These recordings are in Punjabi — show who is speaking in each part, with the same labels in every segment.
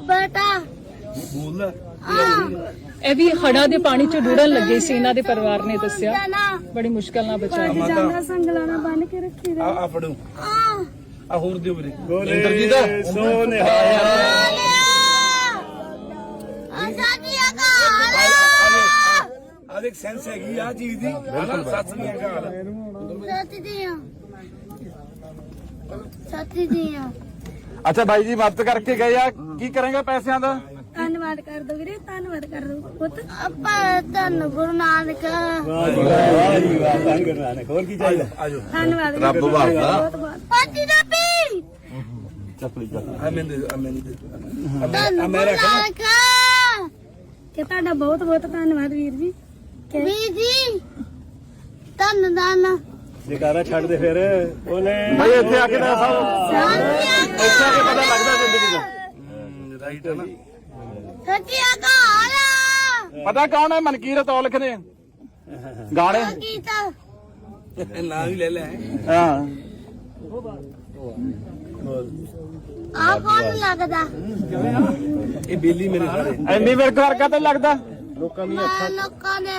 Speaker 1: ਬੇਟਾ।
Speaker 2: ਬੋਲ
Speaker 3: ਇਹ ਵੀ ਹੜ੍ਹਾਂ ਦੇ ਪਾਣੀ ਚ ਡੁੱਬਣ ਲੱਗੇ ਸੀ ਇਹਨਾਂ ਦੇ ਪਰਿਵਾਰ ਨੇ ਦੱਸਿਆ। ਬੜੀ ਮੁਸ਼ਕਲ ਨਾਲ ਬਚਾਇਆ
Speaker 1: ਜਾਂਦਾ ਸੰਗਲਾਣਾ ਬੰਨ ਕੇ ਰੱਖੀ
Speaker 2: ਆ ਆ ਫੜੋ।
Speaker 1: ਆ
Speaker 2: ਆ ਹੋਰ ਦਿਓ ਵੀਰੇ।
Speaker 4: ਇੰਦਰਜੀਤ ਸੋਨੇ
Speaker 1: ਅਸਾਦੀਆ ਕਾ
Speaker 2: ਆ ਦੇਖ ਸੈਂਸ ਹੈਗੀ ਆ ਚੀਜ਼ ਦੀ। ਸੱਚ ਨਹੀਂ ਹੈਗਾ ਹਾਲ
Speaker 1: ਸੱਚ ਦੀਆਂ। ਸੱਚ ਦੀਆਂ।
Speaker 4: ਅੱਛਾ ਬਾਈ ਜੀ ਮਦਦ ਕਰਕੇ ਗਏ ਆ। ਕੀ ਕਰੇਗਾ ਪੈਸਿਆਂ ਦਾ?
Speaker 1: ਧੰਨਵਾਦ ਕਰ ਦੋ ਵੀਰੇ ਧੰਨਵਾਦ ਕਰ ਦੋ ਪੁੱਤ। ਆਪਾਂ ਧੰਨ ਗੁਰੂ ਨਾਨਕ।
Speaker 4: ਹੋਰ ਕੀ ਚਾਹੀਦਾ
Speaker 2: ਆਜੋ
Speaker 1: ਧੰਨਵਾਦ
Speaker 4: ਰੱਬ
Speaker 1: ਬਹੁਤ ਪਾਜੀ ਦਾ ਪੀ
Speaker 2: ਦੇ ਦੇ
Speaker 1: ਧੰਨ ਗੁਰੂ। ਨਾਨਕ। ਕਿ ਤੁਹਾਡਾ ਬਹੁਤ ਬਹੁਤ ਧੰਨਵਾਦ ਵੀਰ ਜੀ। ਵੀਰ ਜੀ ਧੰਨ ਧੰਨ
Speaker 5: ਜਕਾਰਾ ਛੱਡ ਦੇ ਫਿਰ। ਉਹਨੇ
Speaker 4: ਇੱਥੇ ਆ ਕੇ ਨਾ ਸਭ
Speaker 1: ਸਾਥੀਆ
Speaker 4: ਇੱਥੇ ਆ ਕੇ ਪਤਾ ਲੱਗਦਾ ਜ਼ਿੰਦਗੀ ਦਾ।
Speaker 2: ਰਾਈਟ ਹੈ ਨਾ।
Speaker 1: ਸੱਚਿਆ ਕਾ
Speaker 4: ਪਤਾ ਕੌਣ ਹੈ? ਮਨਕੀਰਤ ਔਲਖ ਨੇ ਗਾਣੇ।
Speaker 1: ਕੀਤਾ
Speaker 2: ਨਾਂ ਵੀ ਲੈ ਲੈ।
Speaker 4: ਹਾਂ।
Speaker 1: ਆ ਕੌਣ ਲੱਗਦਾ?
Speaker 2: ਇਹ ਬੇਲੀ ਮੇਰੇ ਸਾਰੇ
Speaker 4: ਐਨੀ ਵਿਰਕ ਵਰਗਾ ਤੇ ਲੱਗਦਾ?
Speaker 5: ਲੋਕਾਂ ਦੀ
Speaker 1: ਮੈਂ ਲੋਕਾਂ ਦੇ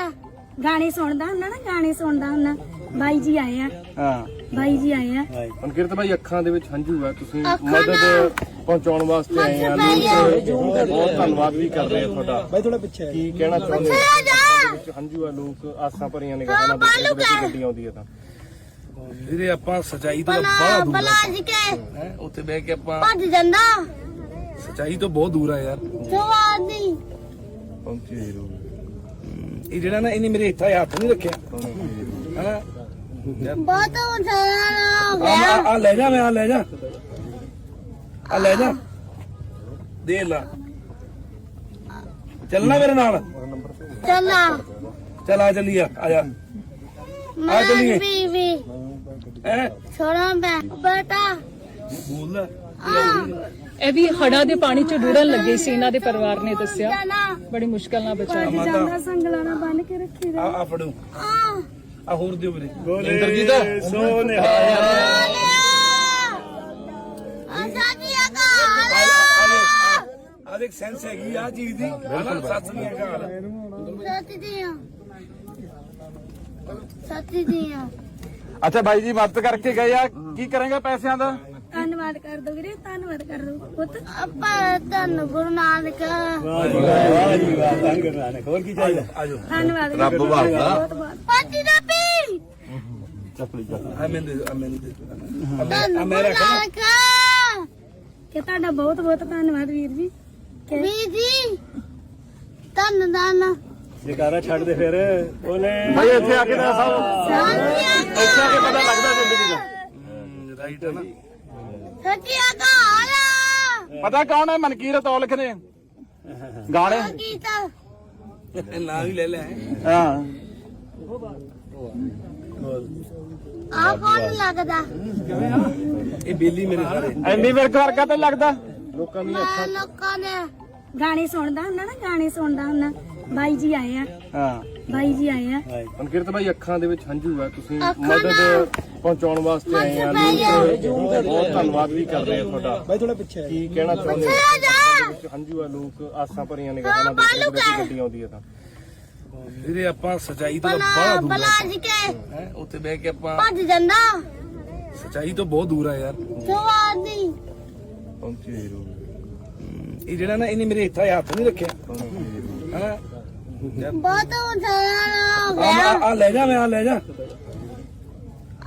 Speaker 1: ਗਾਣੇ ਸੁਣਦਾ ਹੁੰਦਾ ਨਾ ਗਾਣੇ ਸੁਣਦਾ ਹੁੰਦਾ। ਬਾਈ ਜੀ ਆਏ ਆ।
Speaker 4: ਹਾਂ।
Speaker 1: ਬਾਈ ਜੀ ਆਏ ਆ।
Speaker 5: ਅਨਕਿਰਤ ਭਾਈ ਅੱਖਾਂ ਦੇ ਵਿੱਚ ਹੰਝੂ ਆ ਤੁਸੀਂ ਮਦਦ ਪਹੁੰਚਾਉਣ ਵਾਸਤੇ ਆਏ ਆ। ਲੋਕ ਬਹੁਤ ਧੰਨਵਾਦ ਵੀ ਕਰਦੇ ਆ ਤੁਹਾਡਾ।
Speaker 4: ਬਾਈ ਥੋੜਾ ਪਿੱਛੇ
Speaker 5: ਕੀ ਕਹਿਣਾ ਚਾਹੁੰਦੇ ਹੋ। ਵਿੱਚ ਹੰਝੂ ਆ ਲੋਕ ਆਸਾਂ ਭਰੀਆਂ ਨਿਗਾਹਾਂ ਨਾਲ ਦੇਖਦੇ
Speaker 1: ਕਾ।
Speaker 5: ਗੱਡੀ ਆਉਂਦੀ ਆ ਤਾਂ।
Speaker 2: ਵੀਰੇ ਆਪਾਂ ਸਚਾਈ ਤੋਂ ਬਹੁਤ ਦੂਰ ਹੈ ਉੱਥੇ ਬਹਿ ਕੇ ਆਪਾਂ
Speaker 1: ਭੱਜ ਜਾਂਦਾ।
Speaker 2: ਸਚਾਈ ਤੋਂ ਬਹੁਤ ਦੂਰ ਆ ਯਾਰ।
Speaker 1: ਜਵਾਬ ਨਹੀਂ।
Speaker 2: ਇਹ ਜਿਹੜਾ ਨਾ ਇਹਨੇ ਮੇਰੇ ਇੱਥੇ ਹੱਥ ਨਹੀਂ ਰੱਖਿਆ। ਹਨਾ
Speaker 1: ਬਹੁਤ ਉਠਾਣਾ ਹੋ
Speaker 2: ਆ
Speaker 1: ਗਿਆ
Speaker 2: ਆ ਲੈ ਜਾ ਮੈਂ ਆ ਲੈ ਜਾ। ਆ ਲੈ ਜਾ। ਦੇ ਲਾ। ਚੱਲਣਾ ਮੇਰੇ ਨਾਲ।
Speaker 1: ਚੱਲਾ
Speaker 2: ਚੱਲ ਆ ਚੱਲੀਏ ਆ ਜਾ।
Speaker 1: ਮੈਂ
Speaker 2: ਚੱਲੀਏ।
Speaker 1: ਬੀਵੀ
Speaker 2: ਹੈ?
Speaker 1: ਛੋੜਾਂ ਮੈਂ। ਬੇਟਾ।
Speaker 2: ਬੋਲ।
Speaker 1: ਆ।
Speaker 3: ਇਹ ਵੀ ਹੜ੍ਹਾਂ ਦੇ ਪਾਣੀ ਚ ਡੁੱਬਣ ਲੱਗੇ ਸੀ ਇਹਨਾਂ ਦੇ ਪਰਿਵਾਰ ਨੇ ਦੱਸਿਆ। ਬੜੀ ਮੁਸ਼ਕਲ ਨਾਲ ਬਚਾਇਆ
Speaker 1: ਜਾਂਦਾ ਸੰਗਲਾਣਾ ਬੰਨ ਕੇ ਰੱਖੀ
Speaker 2: ਆ ਆ ਫੜੋ।
Speaker 1: ਆ।
Speaker 2: ਆ ਹੋਰ ਦਿਓ ਵੀਰੇ।
Speaker 4: ਇੰਦਰਜੀਤ
Speaker 5: ਸੋਨੇ
Speaker 1: ਅਸਾਦੀਆ
Speaker 2: ਆ।
Speaker 1: ਕਾ
Speaker 2: ਆ ਦੇਖ ਸੈਂਸ ਹੈਗੀ ਆ ਚੀਜ਼ ਦੀ। ਹਨਾ ਸੱਚ ਨਹੀਂ ਹਾਲ
Speaker 1: ਸੱਚ ਦੀਆਂ ਸੱਚ ਦੀਆਂ।
Speaker 4: ਅੱਛਾ ਬਾਈ ਜੀ ਮਦਦ ਕਰਕੇ ਗਏ ਆ। ਕੀ ਕਰੇਗਾ ਪੈਸਿਆਂ ਦਾ
Speaker 1: ਧੰਨਵਾਦ ਕਰ ਦੋ ਵੀਰੇ ਧੰਨਵਾਦ ਕਰ ਦੋ ਪੁੱਤ ਆਪਾਂ ਧੰਨ ਗੁਰੂ ਨਾਨਕ।
Speaker 5: ਹੋਰ ਕੀ ਚਾਹੀਦਾ
Speaker 2: ਆਜੋ
Speaker 1: ਧੰਨਵਾਦ।
Speaker 4: ਰੱਬ
Speaker 1: ਬਹੁਤ ਪਾਜੀ ਦਾ ਪੀ
Speaker 4: ਚੱਪਲੀ ਚੱਲ
Speaker 2: ਆ ਮੈਂ ਦੇ ਆ ਮੈਂ ਦੇ।
Speaker 1: ਨਾਨਕ। ਕਿ ਤੁਹਾਡਾ ਬਹੁਤ ਬਹੁਤ ਧੰਨਵਾਦ ਵੀਰ ਜੀ। ਵੀਰ ਜੀ ਧੰਨ ਧੰਨ
Speaker 5: ਜਕਾਰਾ ਛੱਡ ਦੇ ਫਿਰ। ਉਹਨੇ
Speaker 4: ਬਾਈ ਇੱਥੇ ਆ ਕੇ ਨਾ ਸਭ ਇੱਥੇ ਆ ਕੇ ਪਤਾ ਲੱਗਦਾ ਜ਼ਿੰਦਗੀ ਦਾ।
Speaker 2: ਰਾਈਟ ਹੈ ਨਾ।
Speaker 1: ਸੱਚਿਆ ਕਾ।
Speaker 4: ਪਤਾ ਕੌਣ ਹੈ? ਮਨਕੀਰਤ ਔਲਖ ਨੇ ਗਾਣੇ।
Speaker 1: ਕੀਤਾ
Speaker 2: ਨਾਂ ਵੀ ਲੈ ਲੈ।
Speaker 4: ਹਾਂ।
Speaker 1: ਆ ਕੌਣ ਲੱਗਦਾ?
Speaker 2: ਇਹ ਬੇਲੀ ਮੇਰੇ ਸਾਰੇ
Speaker 4: ਐਨੀ ਵਿਰਕ ਵਰਗਾ ਤੇ ਲੱਗਦਾ?
Speaker 5: ਲੋਕਾਂ ਦੀ
Speaker 1: ਮੈਂ ਲੋਕਾਂ ਦੇ ਗਾਣੇ ਸੁਣਦਾ ਹੁੰਦਾ ਨਾ ਗਾਣੇ ਸੁਣਦਾ ਹੁੰਦਾ। ਬਾਈ ਜੀ ਆਏ ਆ।
Speaker 4: ਹਾਂ।
Speaker 1: ਬਾਈ ਜੀ ਆਏ ਆ।
Speaker 5: ਅਨਕਿਰਤ ਭਾਈ ਅੱਖਾਂ ਦੇ ਵਿੱਚ ਹੰਝੂ ਆ ਤੁਸੀਂ
Speaker 1: ਅੱਖਾਂ
Speaker 5: ਮਦਦ ਪਹੁੰਚਾਉਣ ਵਾਸਤੇ ਆਏ ਆ। ਬਹੁਤ ਧੰਨਵਾਦ ਵੀ ਕਰਦੇ ਆ ਤੁਹਾਡਾ।
Speaker 4: ਬਾਈ ਥੋੜਾ ਪਿੱਛੇ
Speaker 5: ਕੀ ਕਹਿਣਾ ਚਾਹੁੰਦੇ ਹੋ। ਵਿੱਚ ਹੰਝੂ ਆ ਲੋਕ ਆਸਾਂ ਭਰੀਆਂ ਨਿਗਾਹਾਂ ਨਾਲ ਦੇਖਦੇ
Speaker 1: ਕਾ।
Speaker 5: ਗੱਡੀ ਆਉਂਦੀ ਆ ਤਾਂ।
Speaker 2: ਵੀਰੇ ਆਪਾਂ ਸਚਾਈ ਤੋਂ ਬਹੁਤ ਦੂਰ ਹੈ ਉੱਥੇ ਬਹਿ ਕੇ ਆਪਾਂ
Speaker 1: ਭੱਜ ਜਾਂਦਾ।
Speaker 2: ਸਚਾਈ ਤੋਂ ਬਹੁਤ ਦੂਰ ਆ ਯਾਰ।
Speaker 1: ਨਹੀਂ
Speaker 2: ਇਹ ਜਿਹੜਾ ਨਾ ਇਹਨੇ ਮੇਰੇ ਇੱਥੇ ਹੱਥ ਨਹੀਂ ਰੱਖਿਆ
Speaker 1: ਬਹੁਤ ਹੋ
Speaker 2: ਆ
Speaker 1: ਗਿਆ
Speaker 2: ਆ ਲੈ ਜਾ ਮੈਂ ਆ ਲੈ ਜਾ।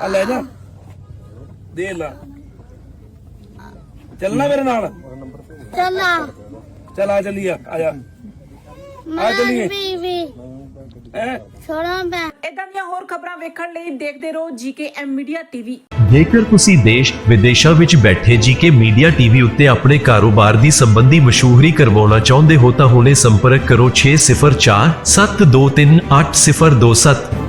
Speaker 2: ਆ ਲੈ ਜਾ। ਦੇ ਲਾ। ਚੱਲਣਾ ਮੇਰੇ ਨਾਲ?
Speaker 1: ਚੱਲਾ।
Speaker 2: ਚੱਲ ਆ ਚੱਲੀਏ ਆ ਜਾ।
Speaker 1: ਮੈਂ
Speaker 2: ਚੱਲੀਏ। ਹੈ?
Speaker 1: ਛੋੜਾਂ ਮੈਂ।
Speaker 6: ਇਦਾਂ ਦੀਆਂ ਹੋਰ ਖਬਰਾਂ ਵੇਖਣ ਲਈ ਦੇਖਦੇ ਰਹੋ ਜੀਕੇ ਮੀਡੀਆ ਟੀਵੀ।
Speaker 7: ਜੇਕਰ ਤੁਸੀਂ ਦੇਸ਼ ਵਿਦੇਸ਼ਾਂ ਵਿੱਚ ਬੈਠੇ ਜੀਕੇ ਮੀਡੀਆ ਟੀਵੀ ਉੱਤੇ ਆਪਣੇ ਕਾਰੋਬਾਰ ਦੀ ਸੰਬੰਧੀ ਮਸ਼ਹੂਰੀ ਕਰਵਾਉਣਾ ਚਾਹੁੰਦੇ ਹੋ ਤਾਂ ਹੁਣੇ ਸੰਪਰਕ ਕਰੋ 604 723 8027